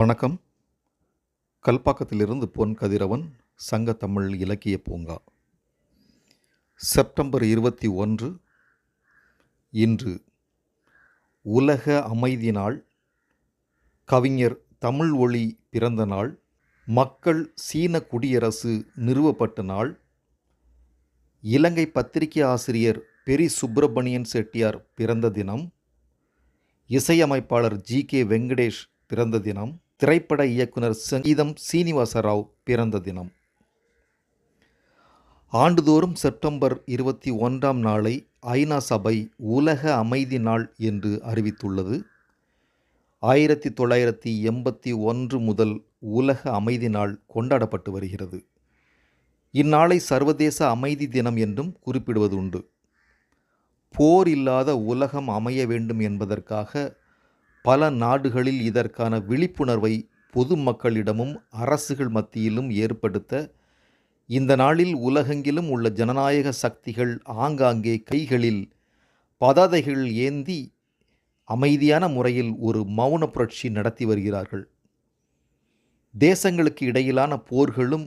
வணக்கம். கல்பாக்கத்திலிருந்து பொன் கதிரவன் சங்க தமிழ் இலக்கிய பூங்கா. செப்டம்பர் இருபத்தி ஒன்று இன்று. உலக அமைதி நாள். கவிஞர் தமிழ் ஒளி பிறந்த நாள். மக்கள் சீன குடியரசு நிறுவப்பட்ட நாள். இலங்கை பத்திரிகை ஆசிரியர் பெரி சுப்பிரமணியன் செட்டியார் பிறந்த தினம். இசையமைப்பாளர் ஜி கே வெங்கடேஷ் பிறந்த தினம். திரைப்பட இயக்குனர் சங்கீதம் சீனிவாச ராவ் பிறந்த தினம். ஆண்டுதோறும் செப்டம்பர் இருபத்தி ஒன்றாம் நாளை ஐநா சபை உலக அமைதி நாள் என்று அறிவித்துள்ளது. ஆயிரத்தி தொள்ளாயிரத்தி எண்பத்தி ஒன்று முதல் உலக அமைதி நாள் கொண்டாடப்பட்டு வருகிறது. இந்நாளை சர்வதேச அமைதி தினம் என்றும் குறிப்பிடுவது உண்டு போர் இல்லாத உலகம் அமைய வேண்டும் என்பதற்காக பல நாடுகளில் இதற்கான விழிப்புணர்வை பொதுமக்களிடமும் அரசுகள் மத்தியிலும் ஏற்படுத்த இந்த நாளில் உலகெங்கிலும் உள்ள ஜனநாயக சக்திகள் ஆங்காங்கே கைகளில் பதாதைகள் ஏந்தி அமைதியான முறையில் ஒரு மௌன புரட்சி நடத்தி வருகிறார்கள். தேசங்களுக்கு இடையிலான போர்களும்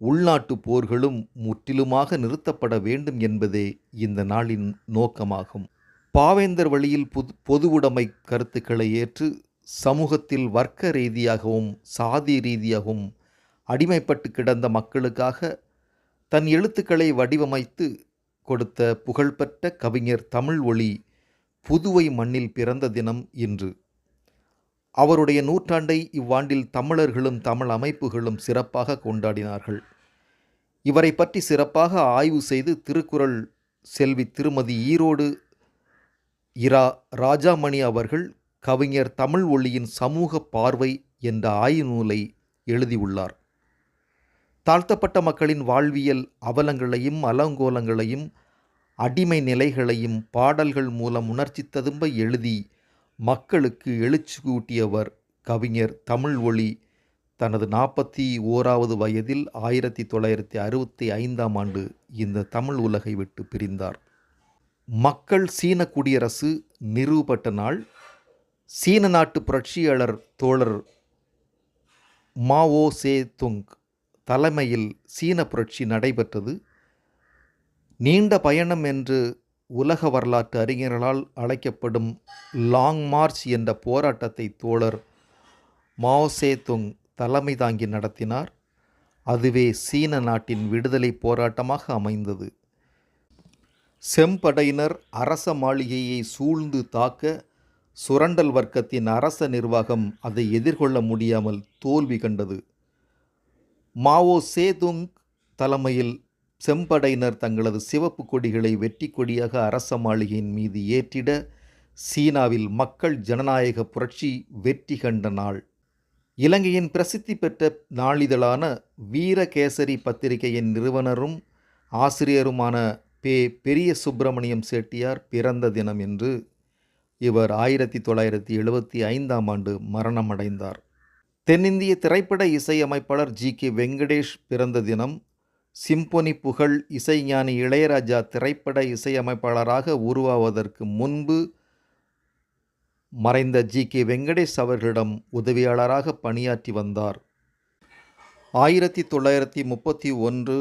உள்நாட்டு போர்களும் முற்றிலுமாக நிறுத்தப்பட வேண்டும் என்பதே இந்த நாளின் நோக்கமாகும். பாவேந்தர் வழியில் பொது பொதுவுடைமை கருத்துக்களை ஏற்று சமூகத்தில் வர்க்க ரீதியாகவும் சாதி ரீதியாகவும் அடிமைப்பட்டு கிடந்த மக்களுக்காக தன் எழுத்துக்களை வடிவமைத்து கொடுத்த புகழ்பெற்ற கவிஞர் தமிழ் ஒளி புதுவை மண்ணில் பிறந்த தினம் இன்று. அவருடைய நூற்றாண்டை இவ்வாண்டில் தமிழர்களும் தமிழ் அமைப்புகளும் சிறப்பாக கொண்டாடினார்கள். இவரை பற்றி சிறப்பாக ஆய்வு செய்து திருக்குறள் செல்வி திருமதி ஈரோடு இரா ராஜாமணி அவர்கள் கவிஞர் தமிழ் ஒளியின் சமூக பார்வை என்ற ஆய்நூலை எழுதியுள்ளார். தாழ்த்தப்பட்ட மக்களின் வாழ்வியல் அவலங்களையும் அலங்கோலங்களையும் அடிமை நிலைகளையும் பாடல்கள் மூலம் உணர்ச்சி ததும்ப எழுதி மக்களுக்கு எழுச்சி கூட்டியவர் கவிஞர் தமிழ் ஒளி. தனது நாற்பத்தி ஓராவது வயதில் ஆயிரத்தி தொள்ளாயிரத்தி அறுபத்தி ஐந்தாம் ஆண்டு இந்த தமிழ் உலகை விட்டு பிரிந்தார். மக்கள் சீன குடியரசு நிறுவப்பட்ட நாள். சீன நாட்டு புரட்சியாளர் தோழர் மாவோ சே துங் தலைமையில் சீன புரட்சி நடைபெற்றது. நீண்ட பயணம் என்று உலக வரலாற்று அறிஞர்களால் அழைக்கப்படும் லாங் மார்ச் என்ற போராட்டத்தை தோழர் மாவோ சே துங் தலைமை தாங்கி நடத்தினார். அதுவே சீன நாட்டின் விடுதலை போராட்டமாக அமைந்தது. செம்படையினர் அரச மாளிகையை சூழ்ந்து தாக்க சுரண்டல் வர்க்கத்தின் அரச நிர்வாகம் அதை எதிர்கொள்ள முடியாமல் தோல்வி கண்டது. மாவோ சேதுங் தலைமையில் செம்படையினர் தங்களது சிவப்பு கொடிகளை வெற்றி கொடியாக அரச மாளிகையின் மீது ஏற்றிட சீனாவில் மக்கள் ஜனநாயக புரட்சி வெற்றி கண்ட நாள். இலங்கையின் பிரசித்தி பெற்ற நாளிதழான வீரகேசரி பத்திரிகையின் நிறுவனரும் ஆசிரியருமான பே பெரிய சுப்பிரமணியம் செட்டியார் பிறந்த தினம் என்று இவர் ஆயிரத்தி தொள்ளாயிரத்தி எழுபத்தி ஐந்தாம் ஆண்டு மரணமடைந்தார். தென்னிந்திய திரைப்பட இசையமைப்பாளர் ஜி. கே. வெங்கடேஷ் பிறந்த தினம் சிம்பொனி புகழ் இசைஞானி இளையராஜா திரைப்பட இசையமைப்பாளராக உருவாவதற்கு முன்பு மறைந்த ஜி. கே. வெங்கடேஷ் அவர்களிடம் உதவியாளராக பணியாற்றி வந்தார். ஆயிரத்தி தொள்ளாயிரத்தி முப்பத்தி ஒன்று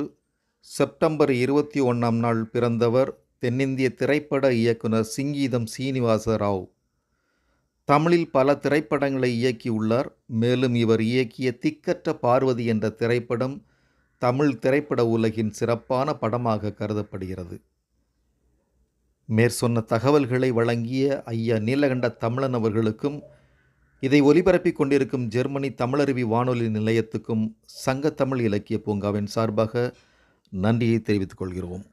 செப்டம்பர் இருபத்தி ஒன்றாம் நாள் பிறந்தவர் தென்னிந்திய திரைப்பட இயக்குனர் சிங்கீதம் சீனிவாச ராவ் தமிழில் பல திரைப்படங்களை இயக்கியுள்ளார். மேலும் இவர் இயக்கிய திக்கற்ற பார்வதி என்ற திரைப்படம் தமிழ் திரைப்பட உலகின் சிறப்பான படமாக கருதப்படுகிறது. மேற்சொன்ன தகவல்களை வழங்கிய ஐயா நீலகண்ட தமிழன் அவர்களுக்கும் இதை ஒலிபரப்பிக் கொண்டிருக்கும் ஜெர்மனி தமிழருவி வானொலி நிலையத்துக்கும் சங்கத்தமிழ் இலக்கிய பூங்காவின் சார்பாக நன்றியை தெரிவித்துக் கொள்கிறோம்.